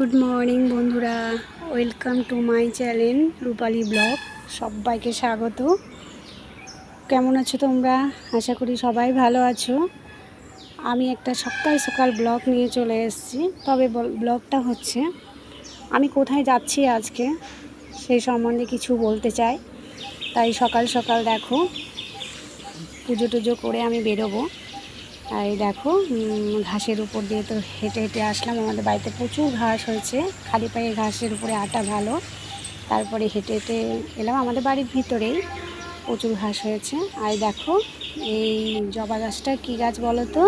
Good morning বন্ধুরা। Welcome to my channel Rupali blog সবাইকে স্বাগত। কেমন আছো তোমরা? আশা করি সবাই ভালো আছো। আমি একটা সকাল সকাল ব্লগ নিয়ে চলে এসেছি। তবে বল- ব্লগটা হচ্ছে, আমি কোথায় যাচ্ছি আজকে সেই সম্বন্ধে কিছু বলতে চাই। তাই সকাল সকাল দেখো, পুজো টুজো করে আমি বেরোবো। আর এই দেখো ঘাসের উপর দিয়ে তো হেঁটে হেঁটে আসলাম। আমাদের বাড়িতে প্রচুর ঘাস হয়েছে। খালি পায়ে ঘাসের উপরে আটা ভালো। তারপরে হেঁটে হেঁটে এলাম আমাদের বাড়ির ভিতরেই। প্রচুর ঘাস হয়েছে। আর দেখো, এই জবা গাছটা কী গাছ বলো তো?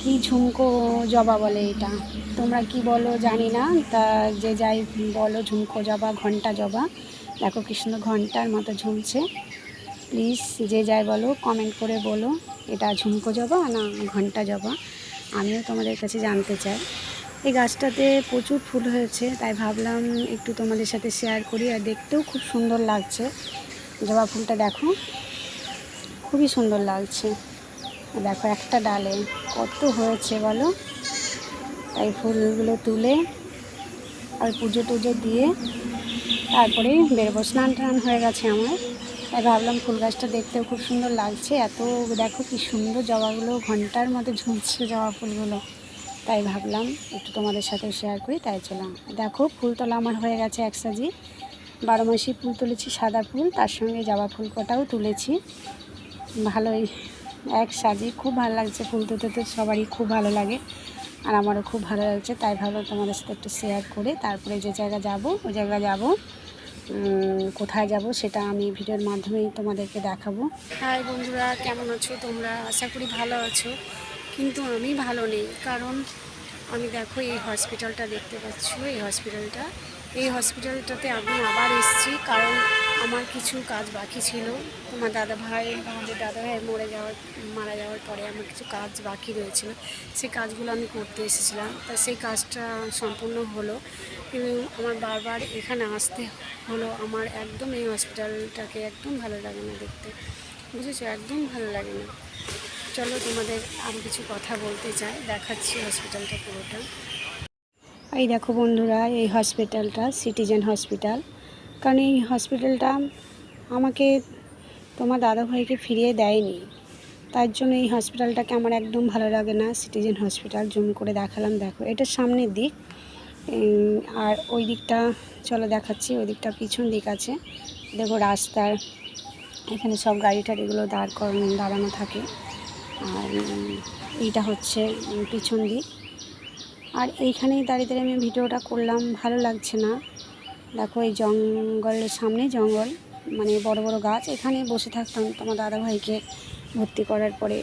কি ঝুমকো জবা বলে এটা। তোমরা কি বলো জানি না। তা যে যাই বলো ঝুমকো জবা, ঘণ্টা জবা। দেখো কি সুন্দর ঘণ্টার মতো ঝুমছে। প্লিজ যে যাই বলো কমেন্ট করে বলো, এটা ঝুমকো জবা না ঘণ্টা জবা। আমিও তোমাদের কাছে জানতে চাই। এই গাছটাতে প্রচুর ফুল হয়েছে, তাই ভাবলাম একটু তোমাদের সাথে শেয়ার করি আর দেখতেও খুব সুন্দর লাগছে। জবা ফুলটা দেখো, খুবই সুন্দর লাগছে। দেখো একটা ডালে কত হয়েছে বলো? তাই ফুলগুলো তুলে আর পুজো টুজো দিয়ে তারপরে বেরোবো। স্নান টান হয়ে গেছে আমার। তাই ভাবলাম ফুল গাছটা দেখতেও খুব সুন্দর লাগছে। এত দেখো কি সুন্দর জবাগুলো, ঘণ্টার মতো ঝুলছে জবা ফুলগুলো। তাই ভাবলাম একটু তোমাদের সাথে শেয়ার করি, তাই চলাম দেখো ফুল তোলা আমার হয়ে গেছে এক সাজি। বারো মাসি ফুল তুলেছি, সাদা ফুল, তার সঙ্গে জবা ফুল কটাও তুলেছি। ভালোই, এক সাজি। খুব ভালো লাগছে ফুল তুলতে তো সবারই খুব ভালো লাগে, আর আমারও খুব ভালো লাগছে। তাই ভাবলাম তোমাদের সাথে একটু শেয়ার করে তারপরে যে জায়গা যাব, ওই জায়গা যাব। কোথায় যাব সেটা আমি ভিডিওর মাধ্যমেই তোমাদেরকে দেখাবো। হাই বন্ধুরা, কেমন আছো তোমরা? আশা করি ভালো আছো। কিন্তু আমি ভালো নেই, কারণ আমি দেখো এই হসপিটালটা দেখতে পাচ্ছ, এই হসপিটালটা এই হসপিটালটাতে আমি আবার এসেছি কারণ আমার কিছু কাজ বাকি ছিল। তোমার দাদা ভাই, আমাদের দাদা ভাই মরে যাওয়ার, মারা যাওয়ার পরে আমার কিছু কাজ বাকি রয়েছিল সেই কাজগুলো আমি করতে এসেছিলাম। তা সেই কাজটা সম্পূর্ণ হলো। কিন্তু আমার বারবার এখানে আসতে হলো। আমার একদম এই হসপিটালটাকে একদম ভালো লাগে না দেখতে। বুঝেছ? একদম ভালো লাগে না। চলো তোমাদের আমি কিছু কথা বলতে চাই। দেখাচ্ছি হসপিটালটা পুরোটা। এই দেখো বন্ধুরা, এই হসপিটালটা সিটিজেন হসপিটাল কারণ এই হসপিটালটা আমাকে তোমার দাদাভাইকে ফিরিয়ে দেয়নি। তার জন্য এই হসপিটালটাকে আমার একদম ভালো লাগে না। সিটিজেন হসপিটাল জুম করে দেখালাম, দেখো। এটা সামনের দিক। আর ওই দিকটা, চলো দেখাচ্ছি, ওই দিকটা পিছন দিক আছে। দেখো রাস্তার, এখানে সব গাড়ি টাড়িগুলো দাঁড় দাঁড়ানো থাকে। আর এইটা হচ্ছে পিছন দিক। আর এইখানেই দাঁড়িয়ে দাঁড়িয়ে আমি ভিডিওটা করলাম, ভালো লাগছে না। দেখো এই জঙ্গলের সামনে জঙ্গল মানে বড় বড় গাছ এখানে বসে থাকতাম তোমার দাদাভাইকে ভর্তি করার পরে।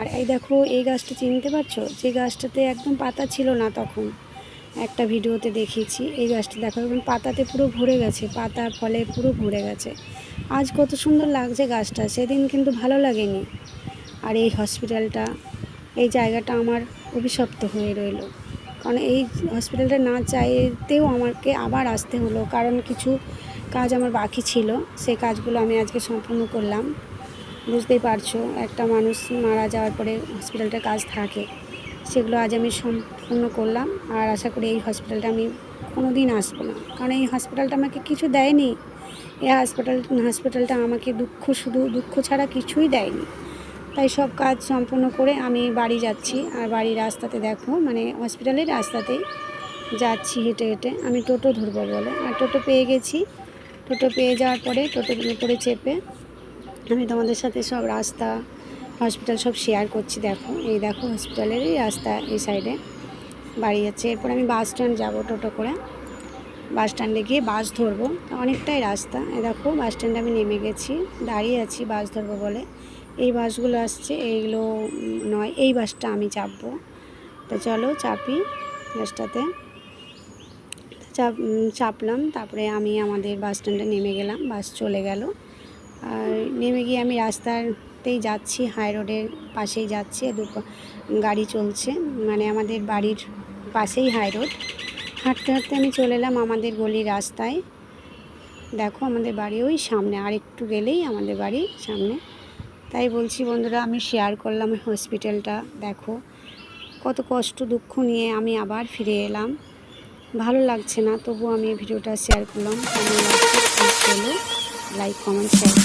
আর এই দেখো, এই গাছটা চিনতে পারছ? যে গাছটাতে একদম পাতা ছিল না তখন। একটা ভিডিওতে দেখিয়েছি, এই গাছটা দেখো এখন পাতাতে পুরো ভরে গেছে পাতা ফলে পুরো ভরে গেছে। আজ কত সুন্দর লাগছে গাছটা, সেদিন কিন্তু ভালো লাগেনি। আর এই হসপিটালটা, এই জায়গাটা আমার অভিশপ্ত হয়ে রইল। কারণ এই হসপিটালটা না চাইতেও আমাকে আবার আসতে হলো। কারণ কিছু কাজ আমার বাকি ছিল সেই কাজগুলো আমি আজকে সম্পূর্ণ করলাম। বুঝতেই পারছ, একটা মানুষ মারা যাওয়ার পরে হসপিটালটার কাজ থাকে, সেগুলো আজ আমি সম্পূর্ণ করলাম। আর আশা করি এই হসপিটালটা আমি কোনো দিন আসব না। কারণ এই হসপিটালটা আমাকে কিছু দেয়নি। এই হসপিটাল হসপিটালটা আমাকে দুঃখ শুধু, দুঃখ ছাড়া কিছুই দেয়নি। তাই সব কাজ সম্পূর্ণ করে আমি বাড়ি যাচ্ছি। আর বাড়ির রাস্তাতে দেখো মানে হসপিটালের রাস্তাতেই যাচ্ছি হেঁটে হেঁটে। আমি টোটো ধরবো বলে। আর টোটো পেয়ে গেছি। টোটো পেয়ে যাওয়ার পরে টোটোর উপরে চেপে আমি তোমাদের সাথে সব রাস্তা হসপিটাল সব শেয়ার করছি। দেখো, এই দেখো হসপিটালেরই রাস্তা এই সাইডে বাড়ি যাচ্ছে। এরপর আমি বাস স্ট্যান্ড যাব টোটো করে। বাস স্ট্যান্ডে গিয়ে বাস ধরবো। অনেকটাই রাস্তা। এই দেখো বাস স্ট্যান্ডে আমি নেমে গেছি। দাঁড়িয়ে আছি বাস ধরবো বলে। এই বাসগুলো আসছে, এইগুলো নয়, এই বাসটা আমি চাপবো। তো চলো চাপি বাসটাতে। চাপ চাপলাম, তারপরে আমি আমাদের বাস স্ট্যান্ডে নেমে গেলাম, বাস চলে গেল। আর নেমে গিয়ে আমি রাস্তাতেই যাচ্ছি, হাই রোডের পাশেই যাচ্ছি দুটো গাড়ি চলছে। মানে আমাদের বাড়ির পাশেই হাই রোড। হাঁটতে হাঁটতে আমি চলে এলাম আমাদের গলির রাস্তায়। দেখো আমাদের বাড়ি ওই সামনে আর একটু গেলেই আমাদের বাড়ি সামনে। তাই বলছি বন্ধুরা, আমি শেয়ার করলাম হসপিটালটা দেখো, কত কষ্ট, দুঃখ নিয়ে আমি আবার ফিরে এলাম। ভালো লাগছে না, তবু আমি ভিডিওটা শেয়ার করলাম। Like comment share